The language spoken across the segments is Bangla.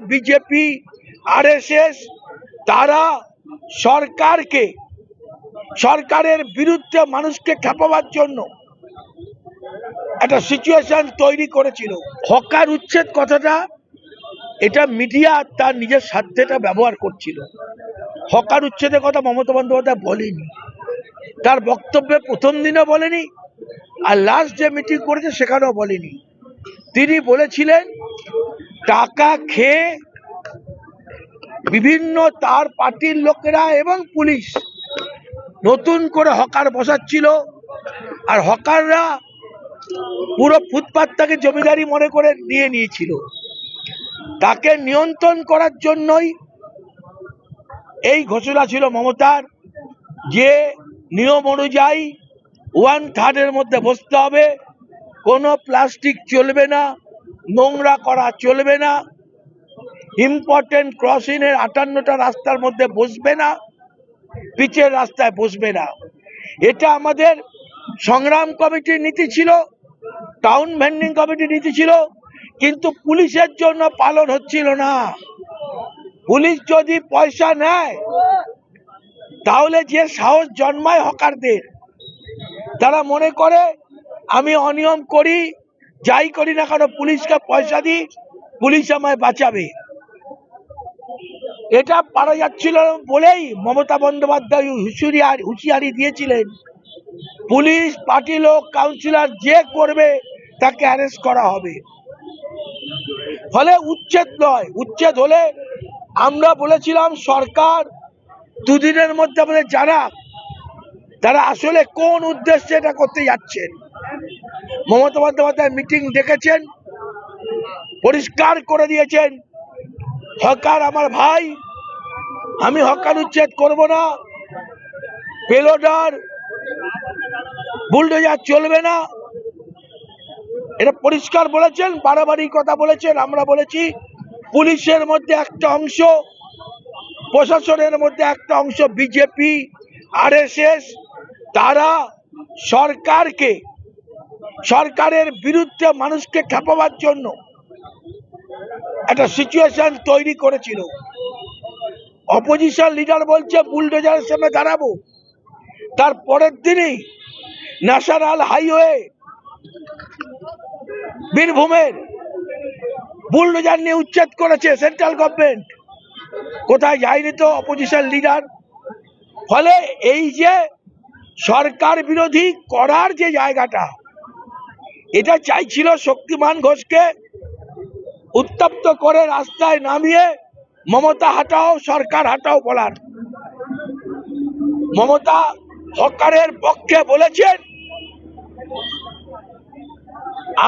বিজেপি, আরএসএস তারা সরকারকে, সরকারের বিরুদ্ধে মানুষকে খেপাবার জন্য একটা সিচুয়েশন তৈরি করেছিল। হকার উচ্ছেদ কথাটা, এটা মিডিয়া তার নিজের স্বার্থেটা ব্যবহার করছিল। হকার উচ্ছেদের কথা মমতা বন্দ্যোপাধ্যায় বলেনি। তার বক্তব্যে প্রথম দিনও বলেনি, আর লাস্ট যে মিটিং করেছে সেখানেও বলেনি। তিনি বলেছিলেন টাকা খেয়ে বিভিন্ন তার পার্টির লোকেরা এবং পুলিশ নতুন করে হকার বসাচ্ছিল। আর হকাররা পুরো ফুটপাতটাকে জমিদারি মনে করে নিয়ে নিয়েছিল। তাকে নিয়ন্ত্রণ করার জন্যই এই ঘোষণা ছিল মমতার যে নিয়ম অনুযায়ী ওয়ান থার্ডের মধ্যে বসতে হবে, কোনো প্লাস্টিক চলবে না নোংরা করা চলবে না। ইম্পর্টেন্ট ক্রসিংয়ের আটান্নটা রাস্তার মধ্যে বসবে না। পিচের রাস্তায় বসবে না। এটা আমাদের সংগ্রাম কমিটির নীতি ছিল টাউন ভেন্ডিং কমিটির নীতি ছিল, কিন্তু পুলিশের জন্য পালন হচ্ছিল না। পুলিশ যদি পয়সা নেয়, তাহলে যে সাহস জন্মায় হকারদের, তারা মনে করে, আমি অনিয়ম করি যাই করি না কেন, পুলিশকে পয়সা দিই, পুলিশ আমায় বাঁচাবে। এটা পারা যাচ্ছিল বলেই মমতা বন্দ্যোপাধ্যায় হুঁশিয়ারি হুঁশিয়ারি দিয়েছিলেন। পুলিশ, পার্টি লোক, কাউন্সিলর যে করবে, তাকে অ্যারেস্ট করা হবে। ফলে উচ্ছেদ নয়, উচ্ছেদ হলে আমরা বলেছিলাম, সরকার দুদিনের মধ্যে আমাদের জানা তারা আসলে কোন উদ্দেশ্যে এটা করতে যাচ্ছেন। মমতা বন্দ্যোপাধ্যায় মিটিং ডেকেছেন, পরিষ্কার করে দিয়েছেন, হকার আমার ভাই, আমি হকার উচ্ছেদ করব না, পেলোডার, বুলডোজার চলবে না। এটা পরিষ্কার বলেছেন, বাড়াবাড়ি কথা বলেছেন, আমরা বলেছি পুলিশের মধ্যে একটা অংশ, প্রশাসনের মধ্যে একটা অংশ, বিজেপি, আরএসএস, তারা সরকারকে সরকারের বিরুদ্ধে মানুষকে খেপাবার জন্য একটা সিচুয়েশন তৈরি করেছিল। অপোজিশন লিডার বলছে বুলডোজারের সামনে দাঁড়াবো। তার পরের দিনই ন্যাশনাল হাইওয়ে বীরভূমের বুলডোজার নিয়ে উচ্ছেদ করেছে সেন্ট্রাল গভর্নমেন্ট কোথায় যায়নি তো অপোজিশন লিডার ফলে এই যে সরকার বিরোধী করার যে জায়গাটা এটা চাইছিল শক্তিমান ঘোষকে উত্তপ্ত করে রাস্তায় নামিয়ে মমতা হাটাও, সরকার হাটাও বলার। মমতা হকারের পক্ষে বলেছেন,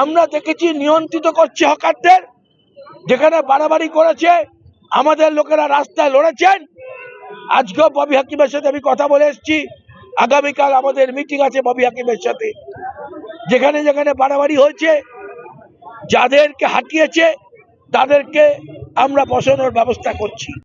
আমরা দেখেছি নিয়ন্ত্রিত করছে হকারদের, যেখানে বাড়াবাড়ি করেছে, আমাদের লোকেরা রাস্তায় লড়েছেন। আজকেও ববি হাকিমের সাথে আমি কথা বলে এসেছি। আগামীকাল আমাদের মিটিং আছে ববি হাকিমের সাথে। যেখানে যেখানে বাড়াবাড়ি হয়েছে যাদেরকে হাঁটিয়েছে তাদেরকে আমরা বসানোর ব্যবস্থা করছি।